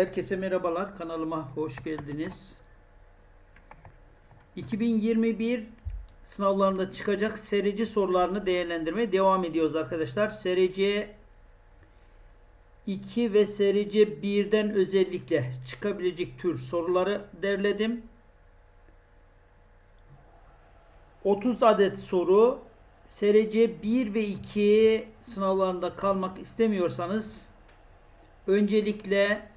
Herkese merhabalar. Kanalıma hoş geldiniz. 2021 sınavlarında çıkacak SRC sorularını değerlendirmeye devam ediyoruz arkadaşlar. SRC 2 ve SRC 1'den özellikle çıkabilecek tür soruları derledim. 30 adet soru SRC 1 ve 2 sınavlarında kalmak istemiyorsanız öncelikle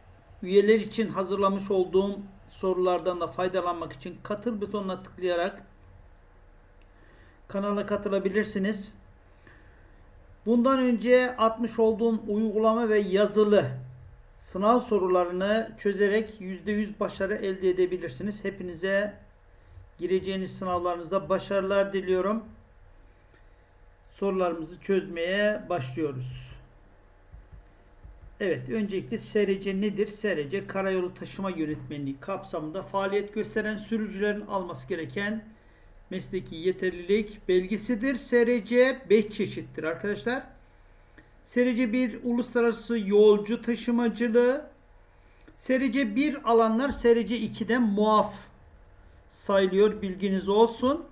üyeler için hazırlamış olduğum sorulardan da faydalanmak için katıl butonuna tıklayarak kanala katılabilirsiniz. Bundan önce atmış olduğum uygulama ve yazılı sınav sorularını çözerek %100 başarı elde edebilirsiniz. Hepinize gireceğiniz sınavlarınızda başarılar diliyorum. Sorularımızı çözmeye başlıyoruz. Evet, öncelikle SRC nedir? SRC Karayolu Taşıma Yönetmenliği kapsamında faaliyet gösteren sürücülerin alması gereken mesleki yeterlilik belgesidir. SRC 5 çeşittir arkadaşlar. SRC 1 uluslararası yolcu taşımacılığı. SRC 1 alanlar SRC 2'den muaf sayılıyor bilginiz olsun.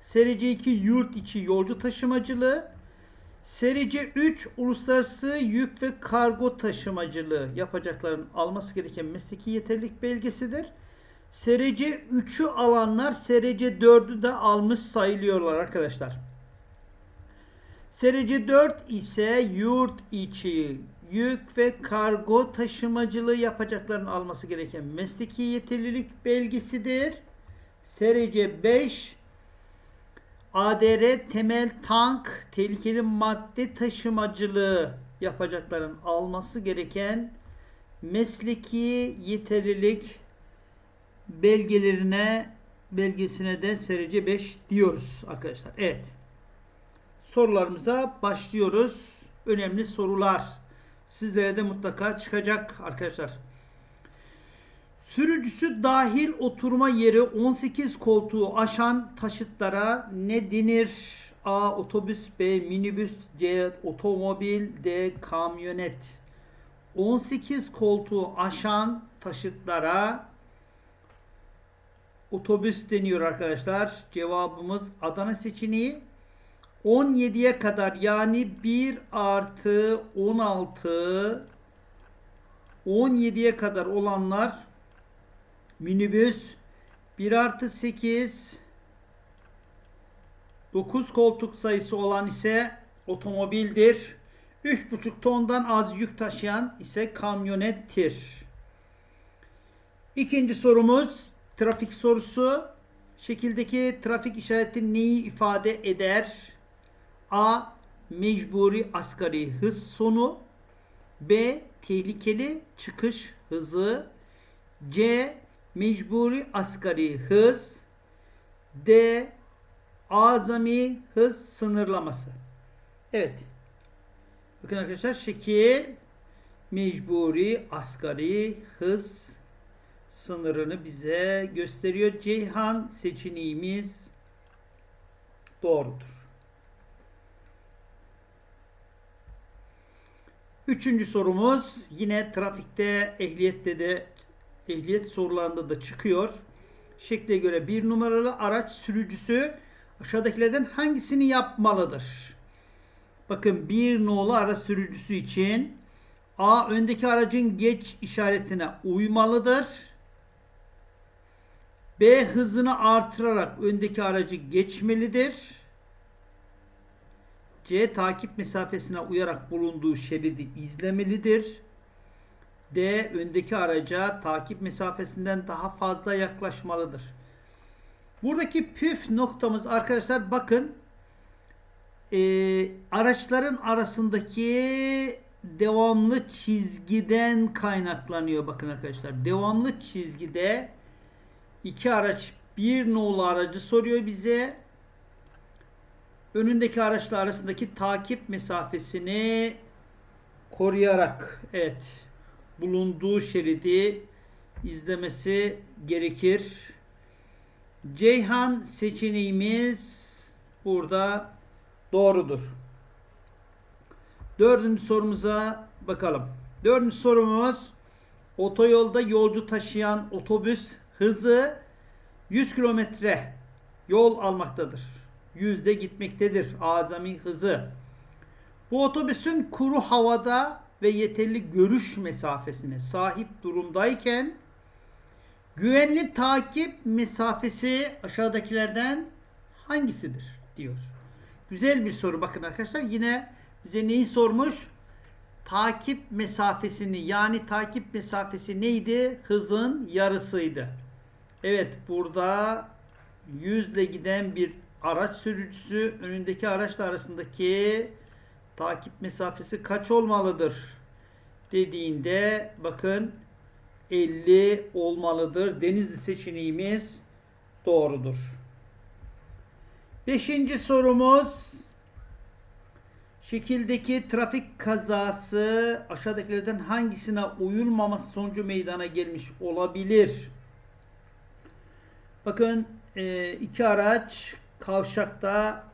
SRC 2 yurt içi yolcu taşımacılığı. SRC 3 uluslararası yük ve kargo taşımacılığı yapacakların alması gereken mesleki yeterlilik belgesidir. SRC 3'ü alanlar SRC 4'ü de almış sayılıyorlar arkadaşlar. SRC 4 ise yurt içi yük ve kargo taşımacılığı yapacakların alması gereken mesleki yeterlilik belgesidir. SRC 5 ADR temel tank tehlikeli madde taşımacılığı yapacakların alması gereken mesleki yeterlilik belgelerine belgesine de SRC 5 diyoruz arkadaşlar. Evet. Sorularımıza başlıyoruz. Önemli sorular. Sizlere de mutlaka çıkacak arkadaşlar. Sürücüsü dahil oturma yeri 18 koltuğu aşan taşıtlara ne denir? A. Otobüs B. Minibüs C. Otomobil D. Kamyonet 18 koltuğu aşan taşıtlara otobüs deniyor arkadaşlar. Cevabımız Adana seçeneği. 17'ye kadar yani 1 artı 16 17'ye kadar olanlar minibüs 1 artı 8 9 koltuk sayısı olan ise otomobildir. 3,5 tondan az yük taşıyan ise kamyonettir. İkinci sorumuz trafik sorusu. Şekildeki trafik işareti neyi ifade eder? A. Mecburi asgari hız sonu B. Tehlikeli çıkış hızı C. Mecburi asgari hız D. Azami hız sınırlaması. Evet. Bakın arkadaşlar şekil mecburi asgari hız sınırını bize gösteriyor. Ceyhan seçeneğimiz doğrudur. Üçüncü sorumuz yine trafikte ehliyette de ehliyet sorularında da çıkıyor. Şekle göre bir numaralı araç sürücüsü aşağıdakilerden hangisini yapmalıdır? Bakın bir nolu araç sürücüsü için A öndeki aracın geç işaretine uymalıdır. B hızını artırarak öndeki aracı geçmelidir. C takip mesafesine uyarak bulunduğu şeridi izlemelidir. D öndeki araca takip mesafesinden daha fazla yaklaşmalıdır. Buradaki püf noktamız arkadaşlar bakın e, araçların arasındaki devamlı çizgiden kaynaklanıyor bakın arkadaşlar. Devamlı çizgide iki araç bir nolu aracı soruyor bize. Önündeki araçla arasındaki takip mesafesini koruyarak evet bulunduğu şeridi izlemesi gerekir. Ceyhan seçeneğimiz burada doğrudur. Dördüncü sorumuza bakalım. Dördüncü sorumuz Otoyolda yolcu taşıyan otobüs hızı 100 kilometre yol almaktadır. Yüzde gitmektedir azami hızı. Bu otobüsün kuru havada ve yeterli görüş mesafesine sahip durumdayken güvenli takip mesafesi aşağıdakilerden hangisidir diyor. Güzel bir soru bakın arkadaşlar. Yine bize neyi sormuş? Takip mesafesini yani takip mesafesi neydi? Hızın yarısıydı. Evet burada 100 ile giden bir araç sürücüsü önündeki araçla arasındaki takip mesafesi kaç olmalıdır dediğinde bakın 50 olmalıdır. Denizli seçeneğimiz doğrudur. Beşinci sorumuz şekildeki trafik kazası aşağıdakilerden hangisine uyulmaması sonucu meydana gelmiş olabilir? Bakın e, iki araç kavşakta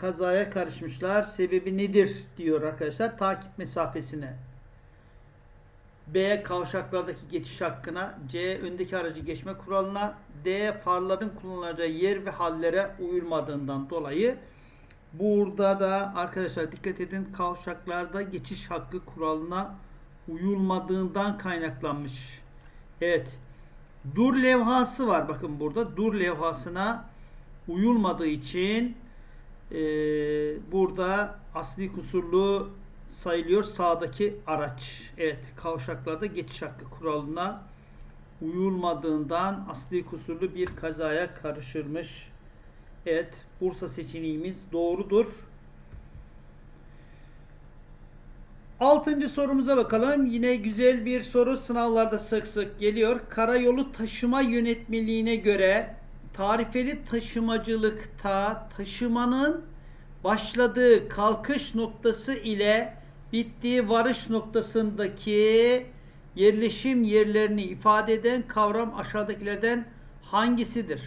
kazaya karışmışlar. Sebebi nedir diyor arkadaşlar. Takip mesafesine. B. Kavşaklardaki geçiş hakkına. C. Öndeki aracı geçme kuralına. D. Farların kullanılacağı yer ve hallere uyulmadığından dolayı. Burada da arkadaşlar dikkat edin kavşaklarda geçiş hakkı kuralına uyulmadığından kaynaklanmış. Evet. Dur levhası var bakın burada. Dur levhasına uyulmadığı için e, burada asli kusurlu sayılıyor sağdaki araç. Evet kavşaklarda geçiş hakkı kuralına uyulmadığından asli kusurlu bir kazaya karışırmış. Evet Bursa seçeneğimiz doğrudur. Altıncı sorumuza bakalım. Yine güzel bir soru sınavlarda sık sık geliyor. Karayolu taşıma yönetmeliğine göre tarifeli taşımacılıkta taşımanın başladığı kalkış noktası ile bittiği varış noktasındaki yerleşim yerlerini ifade eden kavram aşağıdakilerden hangisidir?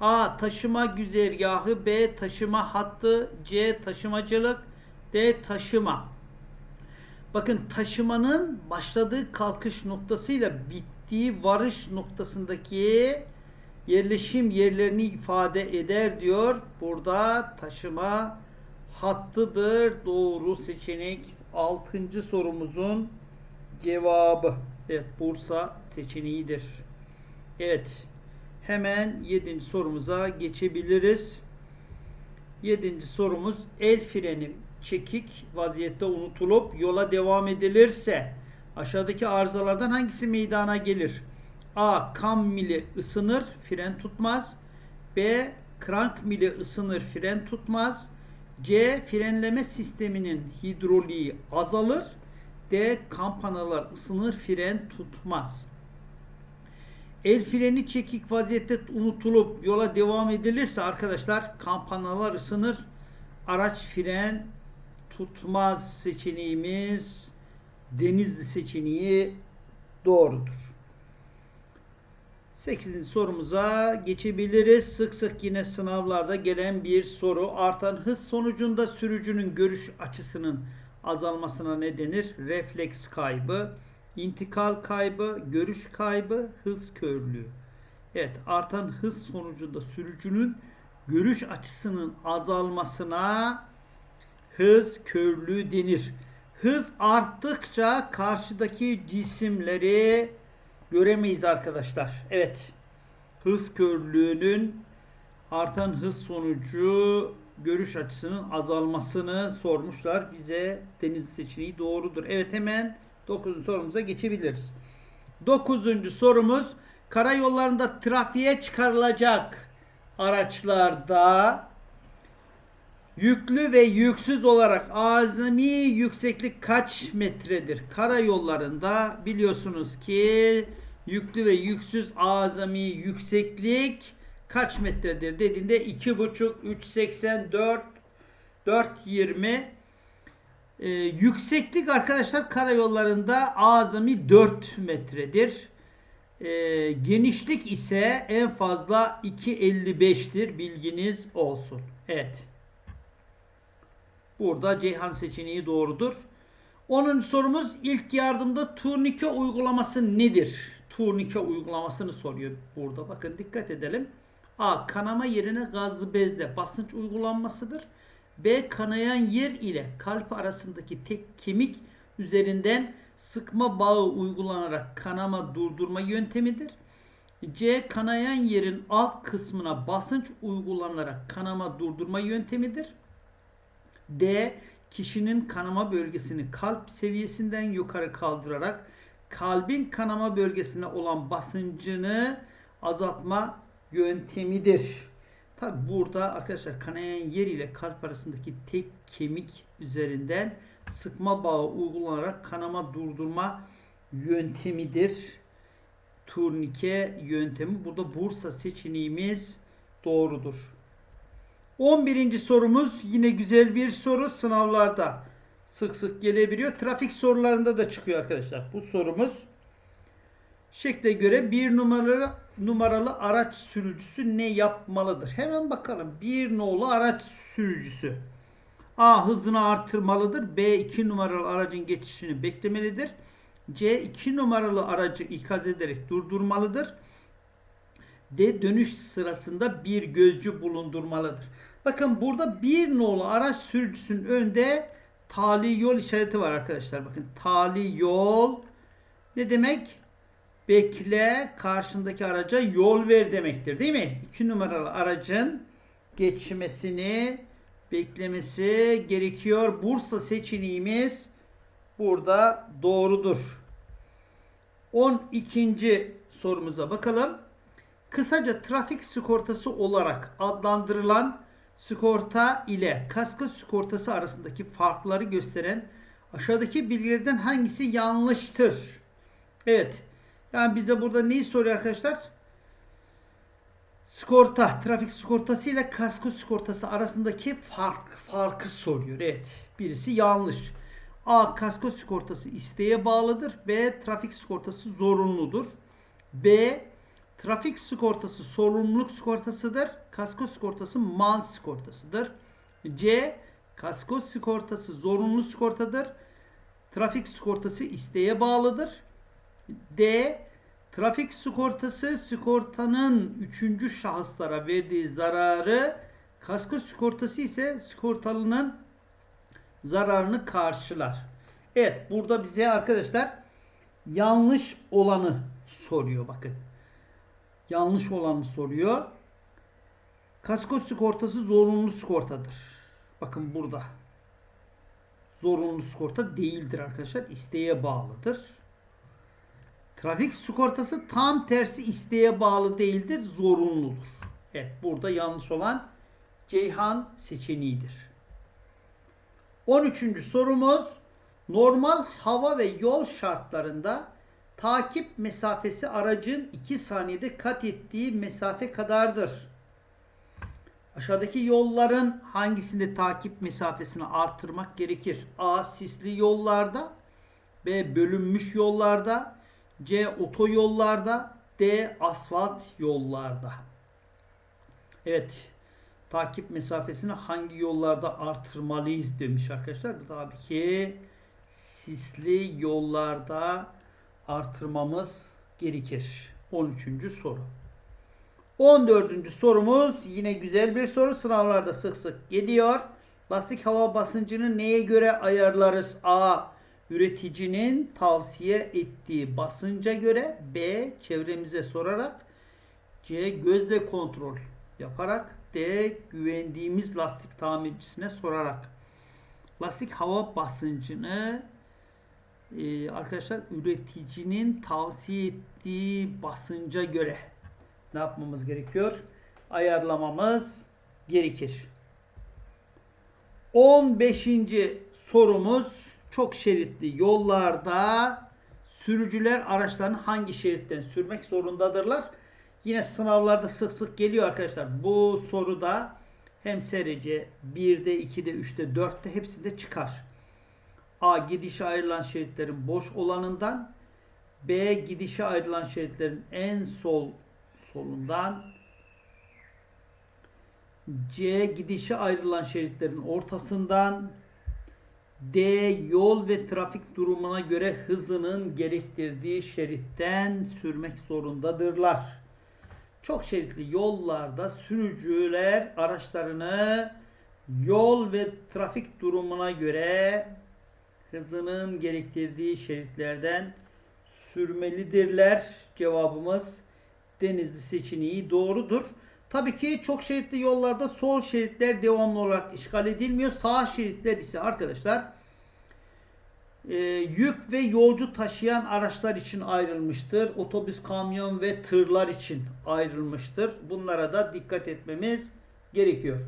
A. Taşıma güzergahı B. Taşıma hattı C. Taşımacılık D. Taşıma Bakın taşımanın başladığı kalkış noktasıyla bittiği varış noktasındaki yerleşim yerlerini ifade eder diyor. Burada taşıma hattıdır. Doğru seçenek 6. sorumuzun cevabı. Evet Bursa seçeneğidir. Evet. Hemen 7. sorumuza geçebiliriz. 7. sorumuz el freni çekik vaziyette unutulup yola devam edilirse aşağıdaki arızalardan hangisi meydana gelir? A. Kam mili ısınır, fren tutmaz. B. Krank mili ısınır, fren tutmaz. C. Frenleme sisteminin hidroliği azalır. D. Kampanalar ısınır, fren tutmaz. El freni çekik vaziyette unutulup yola devam edilirse arkadaşlar kampanalar ısınır. Araç fren tutmaz seçeneğimiz Denizli seçeneği doğrudur. 8. sorumuza geçebiliriz. Sık sık yine sınavlarda gelen bir soru. Artan hız sonucunda sürücünün görüş açısının azalmasına ne denir? Refleks kaybı, intikal kaybı, görüş kaybı, hız körlüğü. Evet, artan hız sonucunda sürücünün görüş açısının azalmasına hız körlüğü denir. Hız arttıkça karşıdaki cisimleri göremeyiz arkadaşlar. Evet. Hız körlüğünün artan hız sonucu görüş açısının azalmasını sormuşlar. Bize deniz seçeneği doğrudur. Evet hemen 9. sorumuza geçebiliriz. 9. sorumuz karayollarında trafiğe çıkarılacak araçlarda Yüklü ve yüksüz olarak azami yükseklik kaç metredir? Karayollarında biliyorsunuz ki yüklü ve yüksüz azami yükseklik kaç metredir dediğinde 2,5, 3,84, 4,20 ee, yükseklik arkadaşlar karayollarında azami 4 metredir. Ee, genişlik ise en fazla 2.55'tir bilginiz olsun. Evet. Burada Ceyhan seçeneği doğrudur. 10. sorumuz ilk yardımda turnike uygulaması nedir? Turnike uygulamasını soruyor burada. Bakın dikkat edelim. A. Kanama yerine gazlı bezle basınç uygulanmasıdır. B. Kanayan yer ile kalp arasındaki tek kemik üzerinden sıkma bağı uygulanarak kanama durdurma yöntemidir. C. Kanayan yerin alt kısmına basınç uygulanarak kanama durdurma yöntemidir. D. Kişinin kanama bölgesini kalp seviyesinden yukarı kaldırarak kalbin kanama bölgesine olan basıncını azaltma yöntemidir. Tabi burada arkadaşlar kanayan yer ile kalp arasındaki tek kemik üzerinden sıkma bağı uygulanarak kanama durdurma yöntemidir. Turnike yöntemi. Burada Bursa seçeneğimiz doğrudur. 11. sorumuz yine güzel bir soru sınavlarda sık sık gelebiliyor. Trafik sorularında da çıkıyor arkadaşlar. Bu sorumuz şekle göre bir numaralı numaralı araç sürücüsü ne yapmalıdır? Hemen bakalım. Bir nolu araç sürücüsü A hızını artırmalıdır. B 2 numaralı aracın geçişini beklemelidir. C 2 numaralı aracı ikaz ederek durdurmalıdır. D dönüş sırasında bir gözcü bulundurmalıdır. Bakın burada bir nolu araç sürücüsünün önünde tali yol işareti var arkadaşlar. Bakın tali yol ne demek? Bekle karşındaki araca yol ver demektir değil mi? 2 numaralı aracın geçmesini beklemesi gerekiyor. Bursa seçeneğimiz burada doğrudur. 12. sorumuza bakalım. Kısaca trafik sigortası olarak adlandırılan sigorta ile kasko sigortası arasındaki farkları gösteren aşağıdaki bilgilerden hangisi yanlıştır? Evet. Yani bize burada neyi soruyor arkadaşlar? Sigorta, trafik sigortası ile kasko sigortası arasındaki fark, farkı soruyor. Evet. Birisi yanlış. A. Kasko sigortası isteğe bağlıdır. B. Trafik sigortası zorunludur. B. Trafik sigortası sorumluluk sigortasıdır. Kasko sigortası mal sigortasıdır. C. Kasko sigortası zorunlu sigortadır. Trafik sigortası isteğe bağlıdır. D. Trafik sigortası sigortanın üçüncü şahıslara verdiği zararı, kasko sigortası ise sigortalının zararını karşılar. Evet burada bize arkadaşlar yanlış olanı soruyor bakın. Yanlış olanı soruyor. Kasko sigortası zorunlu sigortadır. Bakın burada. Zorunlu sigorta değildir arkadaşlar. İsteğe bağlıdır. Trafik sigortası tam tersi isteğe bağlı değildir, zorunludur. Evet, burada yanlış olan Ceyhan seçeneğidir. 13. sorumuz normal hava ve yol şartlarında takip mesafesi aracın 2 saniyede kat ettiği mesafe kadardır. Aşağıdaki yolların hangisinde takip mesafesini artırmak gerekir? A. Sisli yollarda B. Bölünmüş yollarda C. Otoyollarda D. Asfalt yollarda Evet. Takip mesafesini hangi yollarda artırmalıyız demiş arkadaşlar. Tabii ki sisli yollarda artırmamız gerekir. 13. soru. 14. sorumuz yine güzel bir soru. Sınavlarda sık sık geliyor. Lastik hava basıncını neye göre ayarlarız? A. Üreticinin tavsiye ettiği basınca göre B. Çevremize sorarak C. Gözle kontrol yaparak D. Güvendiğimiz lastik tamircisine sorarak lastik hava basıncını e, arkadaşlar üreticinin tavsiye ettiği basınca göre ne yapmamız gerekiyor? Ayarlamamız gerekir. 15. sorumuz çok şeritli yollarda sürücüler araçlarını hangi şeritten sürmek zorundadırlar? Yine sınavlarda sık sık geliyor arkadaşlar. Bu soruda hem SRC 1'de, 2'de, 3'te, 4'te hepsinde çıkar. A. Gidişe ayrılan şeritlerin boş olanından B. Gidişe ayrılan şeritlerin en sol solundan C. Gidişe ayrılan şeritlerin ortasından D. Yol ve trafik durumuna göre hızının gerektirdiği şeritten sürmek zorundadırlar. Çok şeritli yollarda sürücüler araçlarını yol ve trafik durumuna göre hızının gerektirdiği şeritlerden sürmelidirler. Cevabımız Denizli seçeneği doğrudur. Tabii ki çok şeritli yollarda sol şeritler devamlı olarak işgal edilmiyor. Sağ şeritler ise arkadaşlar e, yük ve yolcu taşıyan araçlar için ayrılmıştır. Otobüs, kamyon ve tırlar için ayrılmıştır. Bunlara da dikkat etmemiz gerekiyor.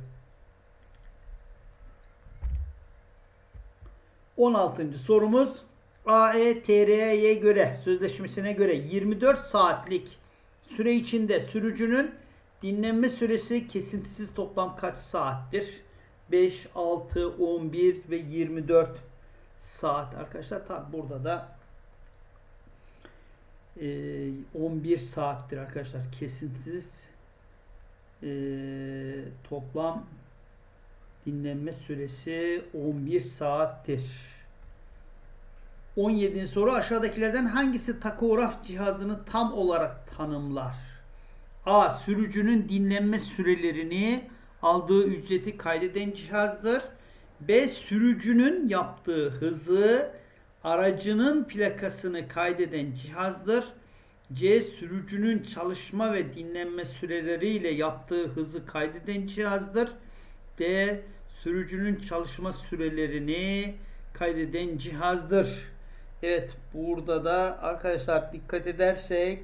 16. sorumuz E AETR'ye göre sözleşmesine göre 24 saatlik süre içinde sürücünün dinlenme süresi kesintisiz toplam kaç saattir? 5, 6, 11 ve 24 saat arkadaşlar. Tabi burada da e, 11 saattir arkadaşlar. Kesintisiz e, toplam dinlenme süresi 11 saattir. 17. soru aşağıdakilerden hangisi takograf cihazını tam olarak tanımlar? A. Sürücünün dinlenme sürelerini aldığı ücreti kaydeden cihazdır. B. Sürücünün yaptığı hızı aracının plakasını kaydeden cihazdır. C. Sürücünün çalışma ve dinlenme süreleriyle yaptığı hızı kaydeden cihazdır. D. Sürücünün çalışma sürelerini kaydeden cihazdır. Evet burada da arkadaşlar dikkat edersek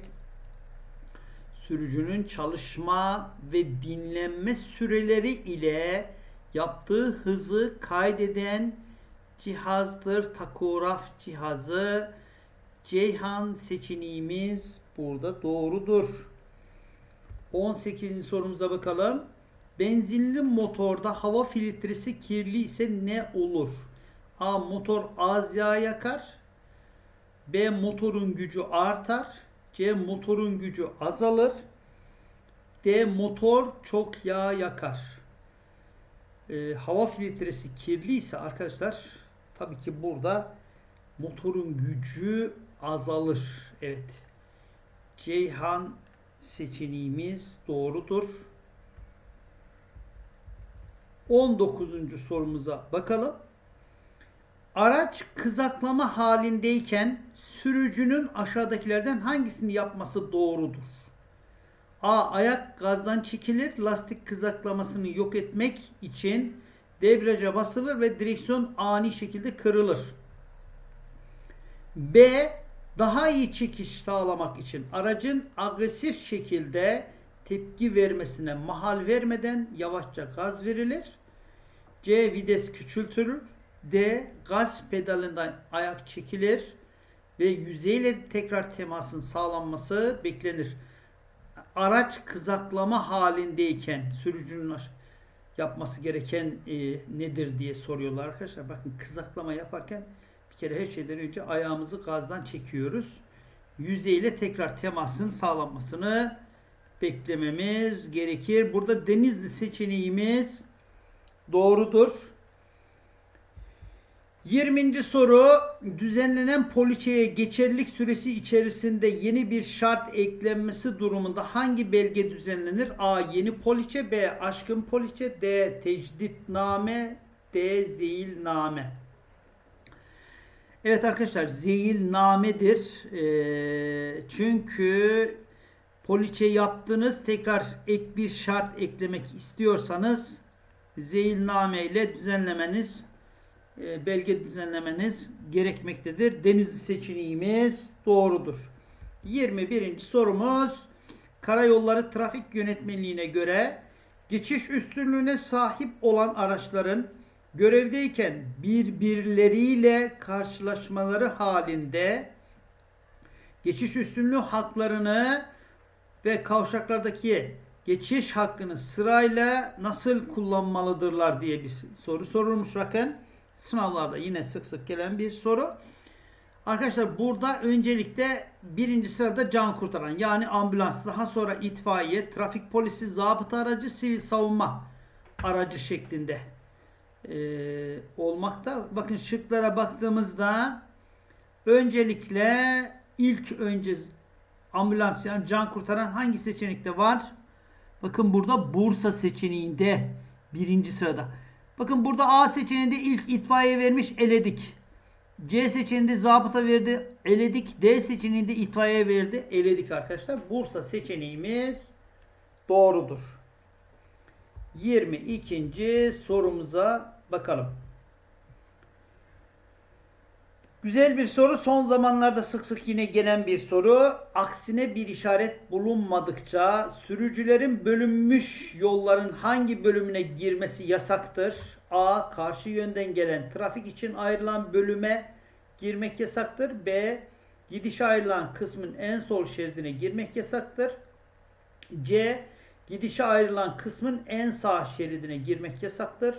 sürücünün çalışma ve dinlenme süreleri ile yaptığı hızı kaydeden cihazdır. Takograf cihazı. Ceyhan seçeneğimiz burada doğrudur. 18. sorumuza bakalım. Benzinli motorda hava filtresi kirli ise ne olur? A. Motor az yağ yakar. B. Motorun gücü artar. C. Motorun gücü azalır. D. Motor çok yağ yakar. Ee, hava filtresi kirli ise arkadaşlar tabii ki burada motorun gücü azalır. Evet. Ceyhan seçeneğimiz doğrudur. 19. sorumuza bakalım. Araç kızaklama halindeyken sürücünün aşağıdakilerden hangisini yapması doğrudur? A. Ayak gazdan çekilir. Lastik kızaklamasını yok etmek için debriyaja basılır ve direksiyon ani şekilde kırılır. B. Daha iyi çekiş sağlamak için aracın agresif şekilde tepki vermesine mahal vermeden yavaşça gaz verilir. C. Vites küçültülür. D. Gaz pedalından ayak çekilir ve yüzeyle tekrar temasın sağlanması beklenir. Araç kızaklama halindeyken sürücünün yapması gereken e, nedir diye soruyorlar arkadaşlar. Bakın kızaklama yaparken bir kere her şeyden önce ayağımızı gazdan çekiyoruz. Yüzeyle tekrar temasın sağlanmasını beklememiz gerekir. Burada denizli seçeneğimiz doğrudur. 20. soru düzenlenen poliçeye geçerlilik süresi içerisinde yeni bir şart eklenmesi durumunda hangi belge düzenlenir? A. Yeni poliçe B. Aşkın poliçe D. Tecditname D. Zeyilname Evet arkadaşlar zeyilnamedir. Ee, çünkü poliçe yaptınız tekrar ek bir şart eklemek istiyorsanız zeyilname ile düzenlemeniz e, belge düzenlemeniz gerekmektedir. Denizli seçeneğimiz doğrudur. 21. sorumuz Karayolları Trafik Yönetmeliğine göre geçiş üstünlüğüne sahip olan araçların görevdeyken birbirleriyle karşılaşmaları halinde geçiş üstünlüğü haklarını ve kavşaklardaki geçiş hakkını sırayla nasıl kullanmalıdırlar diye bir soru sorulmuş bakın. Sınavlarda yine sık sık gelen bir soru. Arkadaşlar burada öncelikle birinci sırada can kurtaran yani ambulans daha sonra itfaiye, trafik polisi, zabıta aracı, sivil savunma aracı şeklinde e, olmakta. Bakın şıklara baktığımızda öncelikle ilk önce ambulans yani can kurtaran hangi seçenekte var? Bakın burada Bursa seçeneğinde birinci sırada. Bakın burada A seçeneğinde ilk itfaiye vermiş eledik. C seçeneğinde zabıta verdi eledik. D seçeneğinde itfaiye verdi eledik arkadaşlar. Bursa seçeneğimiz doğrudur. 22. sorumuza bakalım. Güzel bir soru. Son zamanlarda sık sık yine gelen bir soru. Aksine bir işaret bulunmadıkça sürücülerin bölünmüş yolların hangi bölümüne girmesi yasaktır? A. Karşı yönden gelen trafik için ayrılan bölüme girmek yasaktır. B. Gidiş ayrılan kısmın en sol şeridine girmek yasaktır. C. Gidişe ayrılan kısmın en sağ şeridine girmek yasaktır.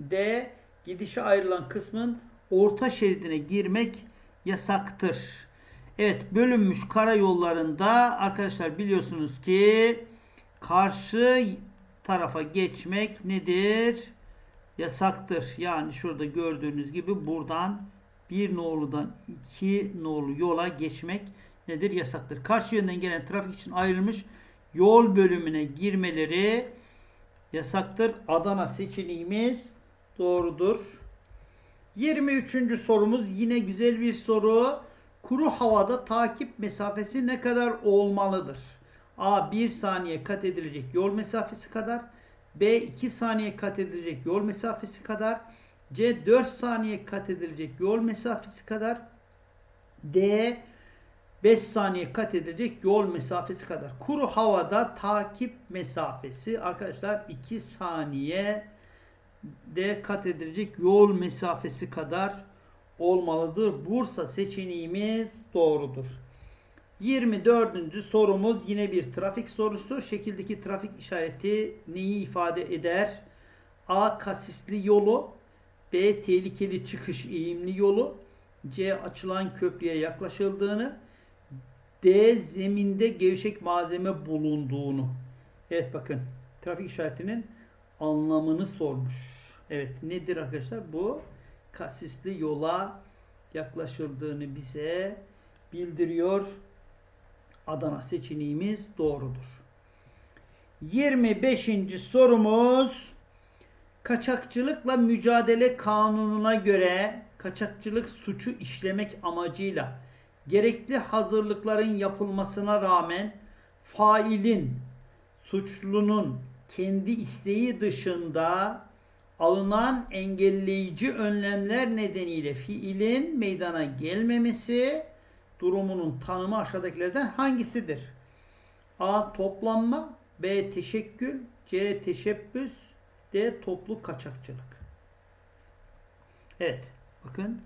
D. Gidişe ayrılan kısmın orta şeridine girmek yasaktır. Evet bölünmüş karayollarında arkadaşlar biliyorsunuz ki karşı tarafa geçmek nedir? Yasaktır. Yani şurada gördüğünüz gibi buradan bir noludan iki nolu yola geçmek nedir? Yasaktır. Karşı yönden gelen trafik için ayrılmış yol bölümüne girmeleri yasaktır. Adana seçeneğimiz doğrudur. 23. sorumuz yine güzel bir soru. Kuru havada takip mesafesi ne kadar olmalıdır? A 1 saniye kat edilecek yol mesafesi kadar. B 2 saniye kat edilecek yol mesafesi kadar. C 4 saniye kat edilecek yol mesafesi kadar. D 5 saniye kat edilecek yol mesafesi kadar. Kuru havada takip mesafesi arkadaşlar 2 saniye de kat edilecek yol mesafesi kadar olmalıdır. Bursa seçeneğimiz doğrudur. 24. sorumuz yine bir trafik sorusu. Şekildeki trafik işareti neyi ifade eder? A. Kasisli yolu B. Tehlikeli çıkış eğimli yolu C. Açılan köprüye yaklaşıldığını D. Zeminde gevşek malzeme bulunduğunu. Evet bakın trafik işaretinin anlamını sormuş. Evet nedir arkadaşlar? Bu kasisli yola yaklaşıldığını bize bildiriyor. Adana seçeneğimiz doğrudur. 25. sorumuz kaçakçılıkla mücadele kanununa göre kaçakçılık suçu işlemek amacıyla gerekli hazırlıkların yapılmasına rağmen failin suçlunun kendi isteği dışında alınan engelleyici önlemler nedeniyle fiilin meydana gelmemesi durumunun tanımı aşağıdakilerden hangisidir? A. Toplanma B. Teşekkül C. Teşebbüs D. Toplu kaçakçılık Evet. Bakın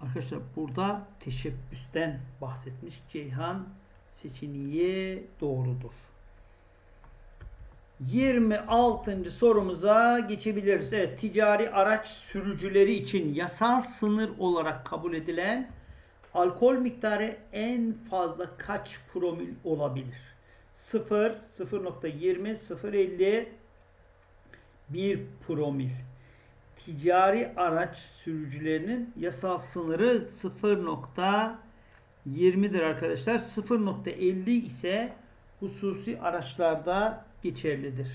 arkadaşlar burada teşebbüsten bahsetmiş. Ceyhan seçeneği doğrudur. 26. sorumuza geçebiliriz. Evet, ticari araç sürücüleri için yasal sınır olarak kabul edilen alkol miktarı en fazla kaç promil olabilir? 0, 0.20, 0.50, 1 promil. Ticari araç sürücülerinin yasal sınırı 0.20'dir arkadaşlar. 0.50 ise hususi araçlarda geçerlidir.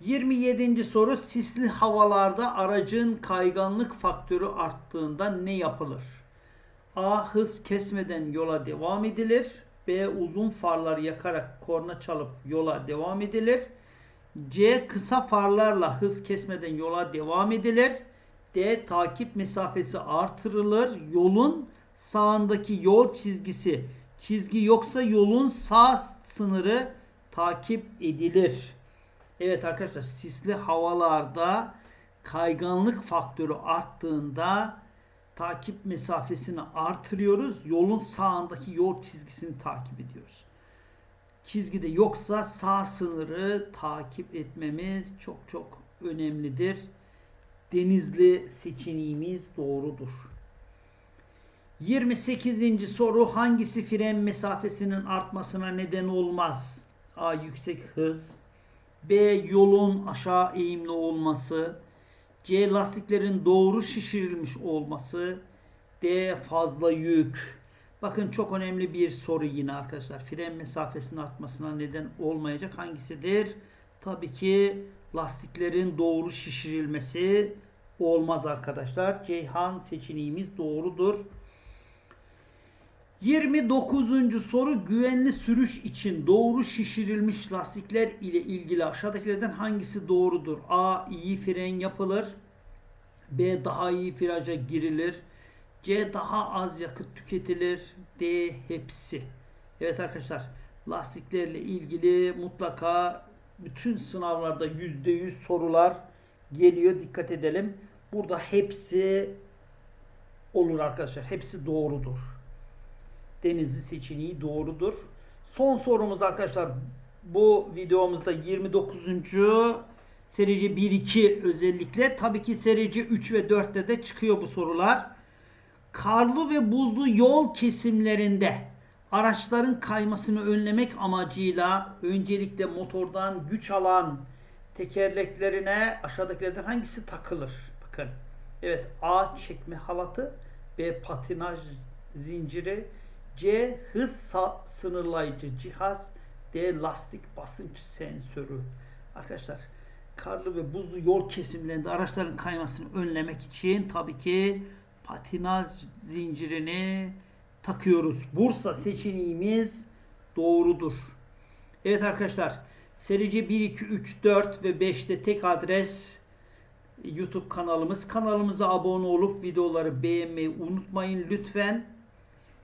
27. soru sisli havalarda aracın kayganlık faktörü arttığında ne yapılır? A. Hız kesmeden yola devam edilir. B. Uzun farlar yakarak korna çalıp yola devam edilir. C. Kısa farlarla hız kesmeden yola devam edilir. D. Takip mesafesi artırılır. Yolun sağındaki yol çizgisi çizgi yoksa yolun sağ sınırı takip edilir. Evet arkadaşlar sisli havalarda kayganlık faktörü arttığında takip mesafesini artırıyoruz. Yolun sağındaki yol çizgisini takip ediyoruz. Çizgide yoksa sağ sınırı takip etmemiz çok çok önemlidir. Denizli seçeneğimiz doğrudur. 28. soru hangisi fren mesafesinin artmasına neden olmaz? A. Yüksek hız B. Yolun aşağı eğimli olması. C. Lastiklerin doğru şişirilmiş olması. D. Fazla yük. Bakın çok önemli bir soru yine arkadaşlar. Fren mesafesinin artmasına neden olmayacak hangisidir? Tabii ki lastiklerin doğru şişirilmesi olmaz arkadaşlar. Ceyhan seçeneğimiz doğrudur. 29. soru güvenli sürüş için doğru şişirilmiş lastikler ile ilgili aşağıdakilerden hangisi doğrudur? A. iyi fren yapılır. B. Daha iyi viraja girilir. C. Daha az yakıt tüketilir. D. Hepsi. Evet arkadaşlar lastiklerle ilgili mutlaka bütün sınavlarda %100 sorular geliyor. Dikkat edelim. Burada hepsi olur arkadaşlar. Hepsi doğrudur. Denizli seçeneği doğrudur. Son sorumuz arkadaşlar. Bu videomuzda 29. serici 1-2 özellikle. Tabii ki serici 3 ve 4'te de çıkıyor bu sorular. Karlı ve buzlu yol kesimlerinde araçların kaymasını önlemek amacıyla öncelikle motordan güç alan tekerleklerine aşağıdakilerden hangisi takılır? Bakın. Evet A çekme halatı, B patinaj zinciri, C hız sınırlayıcı cihaz, D lastik basınç sensörü. Arkadaşlar karlı ve buzlu yol kesimlerinde araçların kaymasını önlemek için tabii ki patinaj zincirini takıyoruz. Bursa seçeneğimiz doğrudur. Evet arkadaşlar serici 1, 2, 3, 4 ve 5'te tek adres YouTube kanalımız. Kanalımıza abone olup videoları beğenmeyi unutmayın lütfen.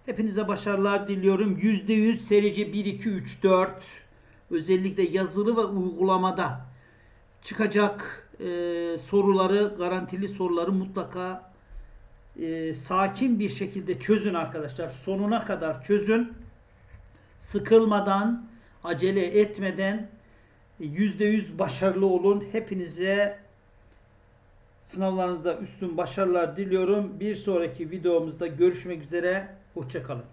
Hepinize başarılar diliyorum. %100 serici 1, 2, 3, 4 özellikle yazılı ve uygulamada çıkacak e, soruları, garantili soruları mutlaka e, sakin bir şekilde çözün arkadaşlar. Sonuna kadar çözün. Sıkılmadan, acele etmeden %100 başarılı olun. Hepinize sınavlarınızda üstün başarılar diliyorum. Bir sonraki videomuzda görüşmek üzere. Hoşçakalın.